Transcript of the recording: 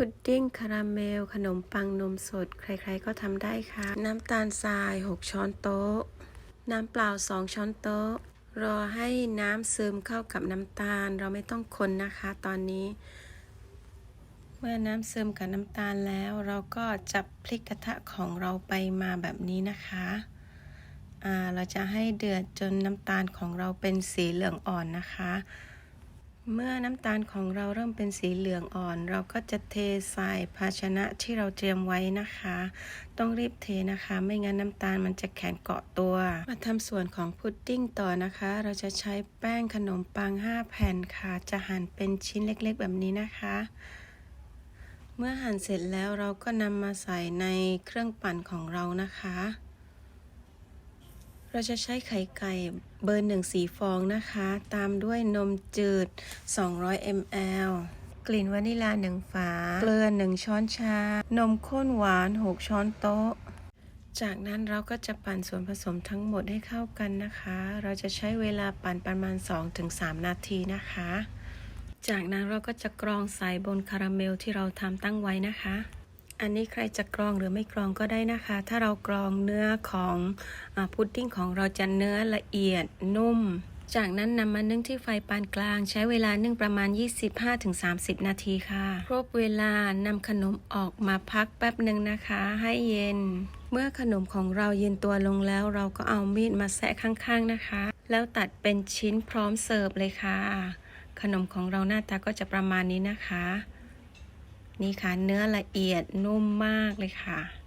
พุดดิ้งคาราเมล ขนมปังนมสด ใครๆก็ทำได้ค่ะ น้ำตาลทราย 6 ช้อนโต๊ะ น้ำเปล่า 2 ช้อนโต๊ะ รอให้น้ำซึมเข้ากับน้ำตาล เราไม่ต้องคนนะคะ ตอนนี้ เมื่อน้ำซึมกับน้ำตาลแล้ว เราก็จะพลิกกระทะของเราไปมาแบบนี้นะคะเราจะให้เดือดจนน้ำตาลของเราเป็นสีเหลืองอ่อนนะคะ เมื่อน้ำตาลของเราเริ่มเป็นสีเหลืองอ่อน เราก็จะเทใส่ภาชนะที่เราเตรียมไว้นะคะ ต้องรีบเทนะคะ ไม่งั้นน้ำตาลมันจะแข็งเกาะตัว มาทำส่วนของพุดดิ้งต่อนะคะ เราจะใช้แป้งขนมปัง 5 แผ่นค่ะ จะหั่นเป็นชิ้นเล็กๆ แบบนี้นะคะ เมื่อหั่นเสร็จแล้วเราก็นำมาใส่ในเครื่องปั่นของเรานะคะ เราจะใช้ไข่ไก่เบอร์หนึ่งสีฟองนะคะ ตามด้วยนมจืด 200 ml กลิ่นวานิลาหนึ่งฝา เกลือหนึ่งช้อนชา นมข้นหวาน 6 ช้อนโต๊ะ จากนั้นเราก็จะปั่นส่วนผสมทั้งหมดให้เข้ากันนะคะ เราจะใช้เวลาปั่นประมาณ 2-3 นาทีนะคะ จากนั้นเราก็จะกรองใส่บนคาราเมลที่เราทำตั้งไว้นะคะ อันนี้ใครจะกรองหรือไม่กรองก็ได้นะคะ ถ้าเรากรองเนื้อของอพุดดิ้งของเราจะเนื้อละเอียดนุ่ม จากนั้นนำมานึ่งที่ไฟปานกลาง ใช้เวลานึ่งประมาณ 25-30 นาทีค่ะ ครบเวลานำขนมออกมาพักแป๊บหนึ่งนะคะ ให้เย็น เมื่อขนมของเราเย็นตัวลงแล้ว เราก็เอามีดมาแซะข้างๆนะคะ แล้วตัดเป็นชิ้นพร้อมเสิร์ฟเลยค่ะ ขนมของเราหน้าตาก็จะประมาณนี้นะคะ นี่ค่ะเนื้อละเอียดนุ่มมากเลยค่ะ